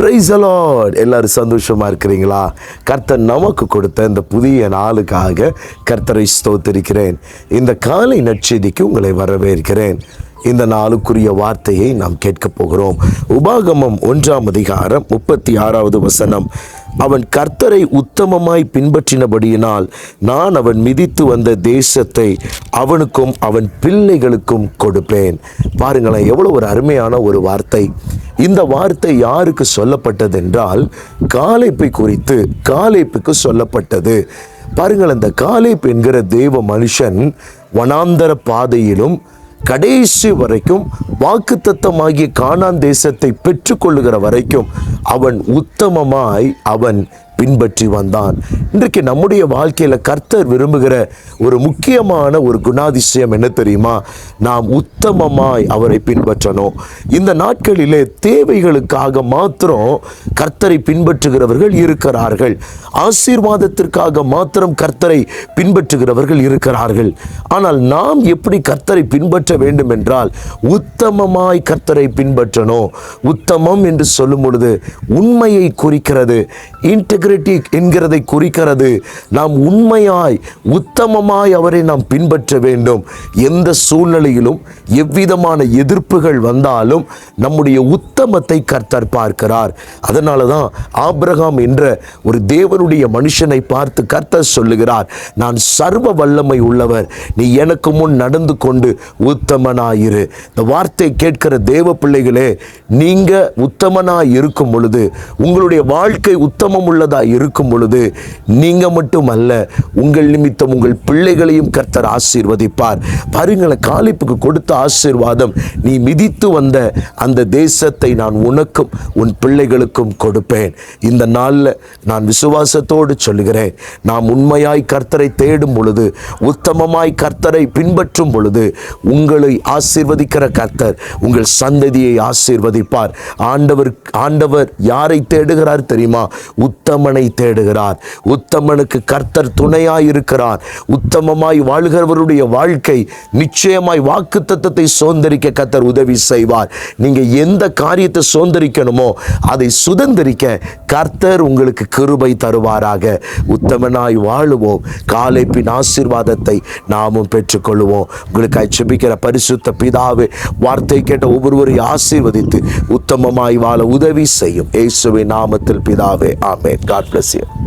Price allot எல்லாரும் சந்தோஷமா இருக்கிறீங்களா? கர்த்தர் நமக்கு கொடுத்த இந்த புதிய நாளுக்காக கர்த்தரை ஸ்தோத்திருக்கிறேன். இந்த காலை நற்செய்திக்கு உங்களை வரவேற்கிறேன். இந்த நாளுக்குரிய வார்த்தையை நாம் கேட்கப் போகிறோம். உபாகமம் ஒன்றாம் அதிகாரம் முப்பத்தி ஆறாவது வசனம். அவன் கர்த்தரை உத்தமமாய் பின்பற்றினபடியினால் நான் அவன் மிதித்து வந்த தேசத்தை அவனுக்கும் அவன் பிள்ளைகளுக்கும் கொடுப்பேன். பாருங்களேன் எவ்வளோ ஒரு அருமையான ஒரு வார்த்தை. இந்த வார்த்தை யாருக்கு சொல்லப்பட்டதென்றால் காலைப்பை குறித்து காலைப்புக்கு சொல்லப்பட்டது. பாருங்கள் அந்த காலைப் என்கிற தேவ மனுஷன் வனாந்தர பாதையிலும் கடைசி வரைக்கும் வாக்குத்தத்தமாகிய காணான் தேசத்தை பெற்றுக்கொள்ளுகிற வரைக்கும் அவன் உத்தமமாய் அவன் பின்பற்றி வந்தான். இன்றைக்கு நம்முடைய வாழ்க்கையில் கர்த்தர் விரும்புகிற ஒரு முக்கியமான ஒரு குணாதிசயம் என்ன தெரியுமா? நாம் உத்தமமாய் அவரை பின்பற்றணும். இந்த நாட்களிலே தேவைகளுக்காக மாத்திரம் கர்த்தரை பின்பற்றுகிறவர்கள் இருக்கிறார்கள். ஆசீர்வாதத்திற்காக மாத்திரம் கர்த்தரை பின்பற்றுகிறவர்கள் இருக்கிறார்கள். ஆனால் நாம் எப்படி கர்த்தரை பின்பற்ற வேண்டும் என்றால் உத்தமமாய் கர்த்தரை பின்பற்றணும். உத்தமம் என்று சொல்லும் பொழுது உண்மையை குறிக்கிறது. இன்டெகிரிட்டி என்கிறதை குறிக்கிறது. நாம் உண்மையாய் உத்தமமாய் அவரை நாம் பின்பற்ற வேண்டும். எந்த சூழ்நிலையிலும் எவ்விதமான எதிர்ப்புகள் வந்தாலும் நம்முடைய உத்தமத்தை கர்த்தர் பார்க்கிறார். அதனால தான் ஆபிரகாம் என்ற ஒரு தேவனுடைய மனுஷனை பார்த்து கர்த்தர் சொல்லுகிறார் நான் சர்வ வல்லமை உள்ளவர். நீ எனக்கு முன் நடந்து கொண்டு உத்தமனாயிரு. இந்த வார்த்தை கேட்கிற தேவ பிள்ளைகளே நீங்க உத்தமனாய் இருக்கும் பொழுது உங்களுடைய வாழ்க்கை உத்தமம் உள்ளதா இருக்கும் பொழுது நீங்க மட்டுமல்ல உங்கள் நிமித்தம் உங்கள் பிள்ளைகளையும் கர்த்தர் ஆசீர்வதிப்பார். பாருங்களேன் காலிப்புக்கு கொடுத்த ஆசீர்வாதம் நீ மிதித்து வந்த அந்த தேசத்தை நான் உனக்கும் உன் பிள்ளைகளுக்கும் கொடுப்பேன். இந்த நாளில் நான் விசுவாசத்தோடு சொல்லுகிறேன் நாம் உண்மையாய் கர்த்தரை தேடும் பொழுது உத்தமமாய் கர்த்தரை பின்பற்றும் பொழுது உங்களை ஆசீர்வதிக்கிற கர்த்தர் உங்கள் சந்ததியை ஆசீர்வதிப்பார். ஆண்டவர் ஆண்டவர் யாரை தேடுகிறார் தெரியுமா? உத்தம உத்தமனை தேடுகிறார். உத்தமனுக்கு கர்த்தர் துணையாய் இருக்கிறார் உத்தமமாய் வாழ்கிறவருடைய வாழ்க்கை நிச்சயமாய் வாக்கு தத்தத்தை சோந்தரிக்க கர்த்தர் உதவி செய்வார். நீங்க எந்த காரியத்தை சோந்தரிக்கணுமோ அதை சுதந்திரிக்க கர்த்தர் உங்களுக்கு கிருபை தருவாராக. உத்தமனாய் வாழுவோம். காலைப்பின் ஆசீர்வாதத்தை நாமும் பெற்றுக்கொள்வோம் உங்களுக்கு ஜெபிக்கிற பரிசுத்த பிதாவே வார்த்தை கேட்ட ஒவ்வொருவரையும் ஆசீர்வதித்து உத்தமமாய் வாழ உதவி செய்யும். இயேசுவின் நாமத்தில் பிதாவே ஆமென். God bless you